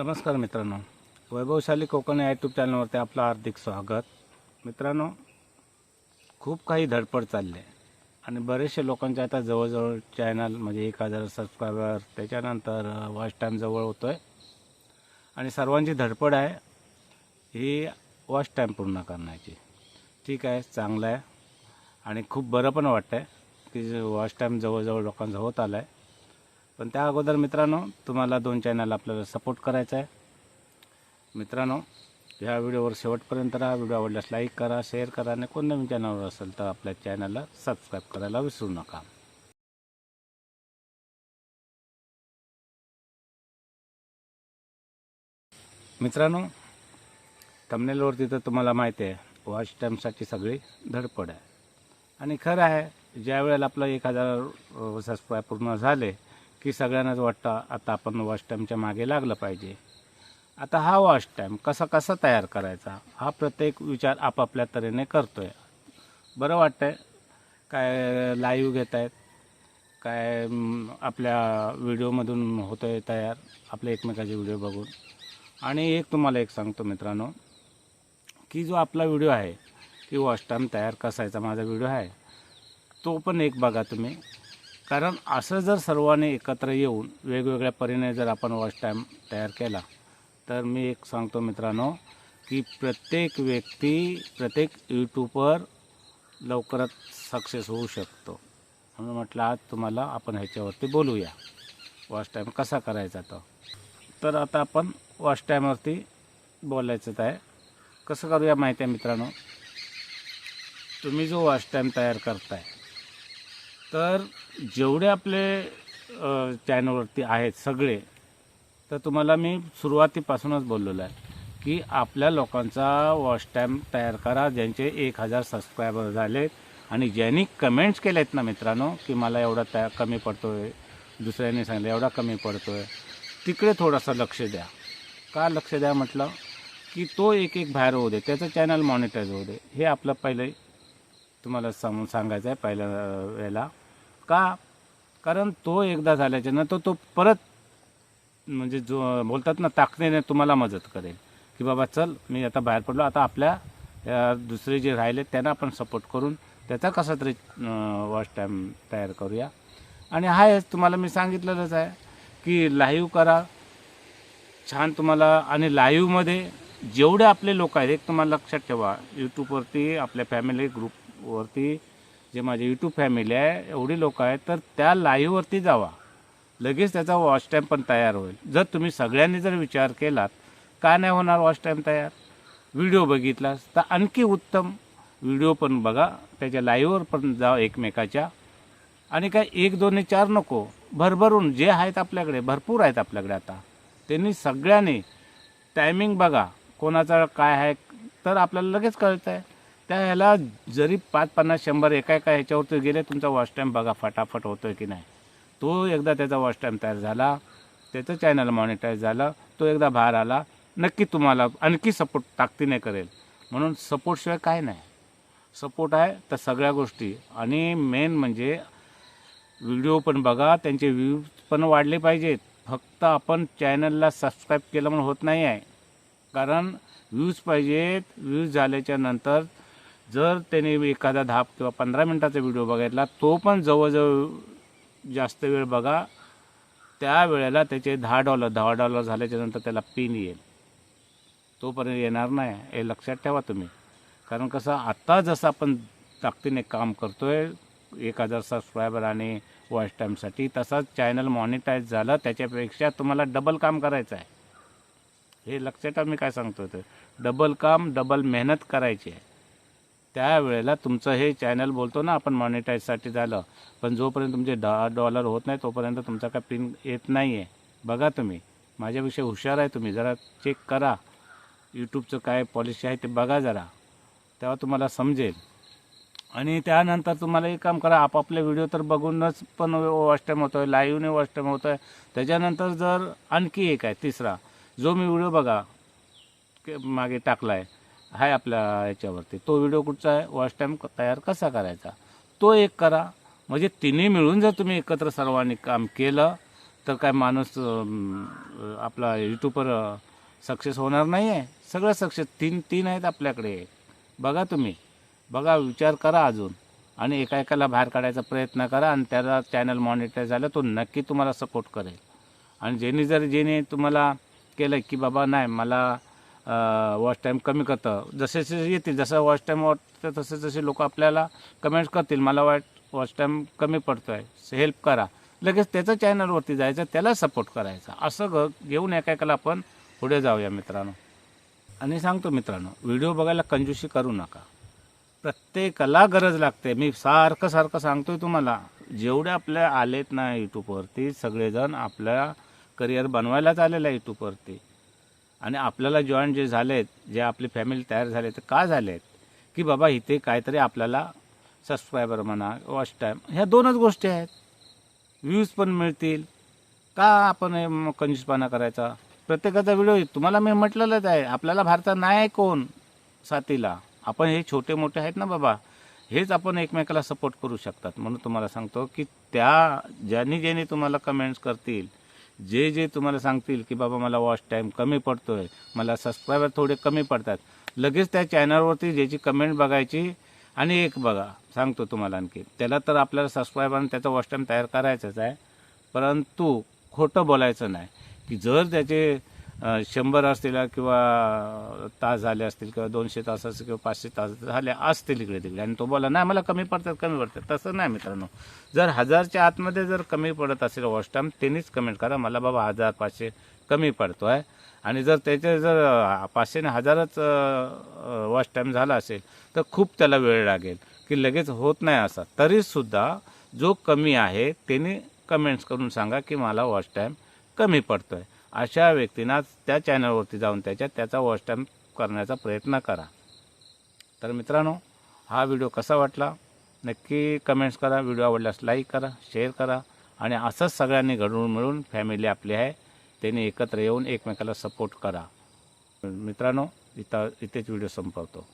नमस्कार मित्रांनो. वैभवशाली कोकण या यूट्यूब चॅनलवरती आपलं हार्दिक स्वागत. मित्रांनो खूप काही धडपड चालली आहे. आणि बरेचसे लोकांचे आता जवळजवळ चॅनल म्हणजे एक हजार सबस्क्रायबर त्याच्यानंतर वॉच टाईम जवळ होतो आहे आणि सर्वांची धडपड आहे ही वॉच टाईम पूर्ण करण्याची. ठीक आहे चांगलं आहे. आणि खूप बरं पण वाटतं आहे की वॉच टाईम जवळजवळ लोकांचा होत आला आहे पण त्या अगोदर मित्रांनो तुम्हाला दोन चॅनल आपल्याला सपोर्ट करायचा आहे. मित्रांनो ह्या व्हिडिओवर शेवटपर्यंत राहा. व्हिडिओ आवडल्यास लाईक करा शेअर करा आणि कोण नवीन चॅनलवर असेल तर आपल्या चॅनलला सबस्क्राईब करायला विसरू नका. मित्रांनो थंबनेलवरती तर तुम्हाला माहिती आहे वॉच टाईमसाठी सगळी धडपड आहे. आणि खरं आहे ज्या वेळेला आपलं एक हजार सबस्क्राईब पूर्ण झाले की सगळ्यांनाच वाटतं आता आपण वॉश टाईमच्या मागे लागलं पाहिजे. आता हा वॉच टाईम कसा कसा तयार करायचा हा प्रत्येक विचार आपापल्या तऱ्हेने करतो आहे बरं वाटतं आहे काय लाईव्ह घेत आहेत काय आपल्या व्हिडिओमधून होतं आहे तयार आपल्या एकमेकाचे व्हिडिओ बघून. आणि एक तुम्हाला एक सांगतो मित्रांनो की जो आपला व्हिडिओ आहे की वॉच टाईम तयार कसायचा माझा व्हिडिओ आहे तो पण एक बघा तुम्ही. कारण असं जर सर्वांनी एकत्र येऊन वेगवेगळ्या परीने जर आपण वॉच टाईम तयार केला तर मी एक सांगतो मित्रांनो की प्रत्येक व्यक्ती प्रत्येक यूट्यूबर लवकरात सक्सेस होऊ शकतो. म्हणून म्हटलं आज तुम्हाला आपण ह्याच्यावरती बोलूया. वॉच टाईम कसा करायचा तो? तर आता आपण वॉच टाईमवरती बोलायचं आहे. कसं करूया माहिती आहे मित्रांनो? तुम्ही जो वॉच टाईम तयार करताय तर जेवढे आपले चॅनलवरती आहेत सगळे तर तुम्हाला मी सुरुवातीपासूनच बोललेलो आहे की आपल्या लोकांचा वॉच टाईम तयार करा ज्यांचे एक हजार सबस्क्रायबर झाले आणि ज्यांनी कमेंट्स केलेत ना मित्रांनो की मला एवढा त्या कमी पडतो आहे दुसऱ्याने सांगितलं एवढा कमी पडतो आहे तिकडे थोडंसं लक्ष द्या. का लक्ष द्या म्हटलं? की तो एक एक बाहेर होऊ दे त्याचं चॅनल मॉनिटाईज होऊ दे. हे आपलं पहिले तुम्हाला सांगून सांगायचं आहे पहिल्या वेळेला. का? कारण तो एकदा झाल्याच्यानंतर तो परत म्हणजे जो बोलतात ना ताकदीने तुम्हाला मदत करेल. की बाबा चल मी आता बाहेर पडलो. आता आपल्या या दुसरे जे राहिले त्यांना आपण सपोर्ट करून त्याचा कसा तरी वॉच टाईम तयार करूया. आणि आहेच तुम्हाला मी सांगितलेलंच आहे की लाईव्ह करा. छान तुम्हाला आणि लाईव्हमध्ये जेवढे आपले लोक आहेत एक तुम्हाला लक्षात ठेवा. यूट्यूबवरती आपल्या फॅमिली ग्रुपवरती जे माझे यूट्यूब फॅमिली आहे एवढी लोक आहेत तर त्या लाईव्हवरती जावा. लगेच त्याचा वॉच टाईम पण तयार होईल. जर तुम्ही सगळ्यांनी जर विचार केलात का नाही होणार वॉच टाईम तयार? व्हिडिओ बघितलास तर आणखी उत्तम व्हिडिओ पण बघा. त्याच्या लाईव्हवर पण जा एकमेकाच्या. आणि काय एक दोन चार नको. भरभरून जे आहेत आपल्याकडे भरपूर आहेत आपल्याकडे आता. त्यांनी सगळ्यांनी टायमिंग बघा. कोणाचा काय आहे तर आपल्याला लगेच कळतं आहे त्या ह्याला जरी पाच पन्नास शंभर एका एका ह्याच्यावरती गेले तुमचा वॉच टाईम बघा फटाफट होतो आहे की नाही. तो एकदा त्याचा वॉच टाईम तयार झाला त्याचं चॅनल मॉनिटाईज झालं तो एकदा बाहेर आला नक्की तुम्हाला आणखी सपोर्ट ताकदीने करेल. म्हणून सपोर्टशिवाय काय नाही. सपोर्ट आहे तर सगळ्या गोष्टी. आणि मेन म्हणजे व्हिडिओ पण बघा त्यांचे व्ह्यूज पण वाढले पाहिजेत. फक्त आपण चॅनलला सबस्क्राईब केलं म्हणून होत नाही आहे कारण व्ह्यूज पाहिजेत. व्ह्यूज झाल्याच्यानंतर जर त्याने एखादा दहा किंवा पंधरा मिनटाचा व्हिडिओ बघितला तो पण जवळजवळ जास्त वेळ बघा. त्या वेळेला त्याचे दहा डॉलर दहा डॉलर झाल्याच्यानंतर त्याला पिन येईल. तोपर्यंत येणार नाही. हे लक्षात ठेवा तुम्ही. कारण कसं आत्ता जसं आपण ताकदीने काम करतो आहे एक हजार सबस्क्रायबर आणि वॉच टाईमसाठी तसाच चॅनल मॉनिटाईज झालं त्याच्यापेक्षा तुम्हाला डबल काम करायचं आहे. हे लक्षात ठेवा मी काय सांगतो ते. डबल काम डबल मेहनत करायची आहे. त्यावेळेला तुमचं हे चॅनल बोलतो ना आपण मॉनिटाईजसाठी झालं. पण जोपर्यंत तुमचे डॉ डॉलर होत नाही तोपर्यंत तुमचा काय पिन येत नाही आहे बघा तुम्ही. माझ्याविषयी हुशार आहे तुम्ही. जरा चेक करा. यूट्यूबचं काय पॉलिसी आहे ते बघा जरा. तेव्हा तुम्हाला समजेल. आणि त्यानंतर तुम्हाला एक काम करा. आपापले व्हिडिओ तर बघूनच पण वॉच टाईम होतो आहे लाईव्हने वॉच टाईम होतो आहे त्याच्यानंतर जर आणखी एक आहे तिसरा. जो मी व्हिडिओ बघा मागे टाकला आहे आहे आपल्या याच्यावरती. तो व्हिडिओ कुठचा आहे? वॉच टाईम तयार कसा करायचा? तो एक करा. म्हणजे तिन्ही मिळून जर तुम्ही एकत्र सर्वांनी काम केलं तर काय माणूस आपला यूट्यूबवर सक्सेस होणार नाही आहे सगळं सक्सेस तीन तीन आहेत आपल्याकडे. बघा तुम्ही. बघा विचार करा अजून. आणि एका एकाला बाहेर काढायचा प्रयत्न करा आणि त्याला चॅनल मॉनिटाईज झालं तो नक्की तुम्हाला सपोर्ट करेल. आणि ज्यांनी जर ज्याने तुम्हाला केलं की बाबा नाही मला वॉच टाईम कमी करतं. जसे जसे येतील जसं वॉच टाईम वाटतं तसे जसे लोक आपल्याला कमेंट्स करतील. मला वाट वॉच टाईम कमी पडतो आहे हेल्प करा. लगेच त्याचं चॅनलवरती जायचं त्याला सपोर्ट करायचा. असं ग घेऊन एकाएकाला आपण पुढे जाऊया मित्रांनो. आणि सांगतो मित्रांनो व्हिडिओ बघायला कंजूशी करू नका. प्रत्येकाला गरज लागते. मी सारखं सारखं सांगतोय तुम्हाला जेवढे आपल्या आलेत ना यूट्यूबवरती सगळेजण आपल्या करिअर बनवायलाच आलेलं आहे यूट्यूबवरती आणि आपल्याला जॉईन जे झाले आहेत जे आपली फॅमिली तयार झाले ते का झाले आहेत की बाबा इथे काहीतरी आपल्याला सबस्क्रायबर म्हणा वॉच टाईम ह्या दोनच गोष्टी आहेत. व्ह्यूज पण मिळतील. का आपण हे कंजूसपणा करायचा? प्रत्येकाचा व्हिडिओ तुम्हाला मी म्हटलेलंच आहे आपल्याला भारतात नाही आहे कोण साथीला. आपण हे छोटे मोठे आहेत ना बाबा हेच आपण एकमेकाला सपोर्ट करू शकतात. म्हणून तुम्हाला सांगतो की त्या ज्यांनी ज्यांनी तुम्हाला कमेंट्स करतील जे जे तुम्हाला सांगतील की बाबा मला वॉच टाईम कमी पडतोय मला सबस्क्रायबर थोडे कमी पडतात लगेच त्या चॅनलवरती ज्याची कमेंट बघायची आणि एक बघा सांगतो तुम्हाला आणखी. त्याला तर आपल्याला सबस्क्रायबर आणि त्याचा वॉच टाईम तयार करायचाच आहे परंतु खोटं बोलायचं नाही की जर त्याचे शंभर असतील किंवा तास झाले असतील किंवा दोनशे तास असतील किंवा पाचशे तास झाले असतील इकडे तिकडे. आणि तो बोला नाही मला कमी पडतात कमी पडतात. तसं नाही मित्रांनो. जर हजारच्या आतमध्ये जर कमी पडत असेल वॉच टाईम त्यांनीच कमेंट करा मला बाबा हजार पाचशे कमी पडतो आहे आणि जर त्याचे जर पाचशे आणि हजारच वॉच टाईम झाला असेल तर खूप त्याला वेळ लागेल. की लगेच होत नाही असा. तरीसुद्धा जो कमी आहे त्याने कमेंट्स करून सांगा की मला वॉच टाईम कमी पडतो आहे अशा व्यक्तींना त्या चॅनलवरती जाऊन त्याच्यात त्याचा वॉच टाईम करण्याचा प्रयत्न करा. तर मित्रांनो हा व्हिडिओ कसा वाटला? नक्की कमेंट्स करा व्हिडिओ आवडल्यास लाईक करा शेअर करा आणि असंच सगळ्यांनी घडवून मिळून फॅमिली आपली आहे त्यांनी एकत्र येऊन एकमेकाला सपोर्ट करा. मित्रांनो इथं इथेच व्हिडिओ संपवतो.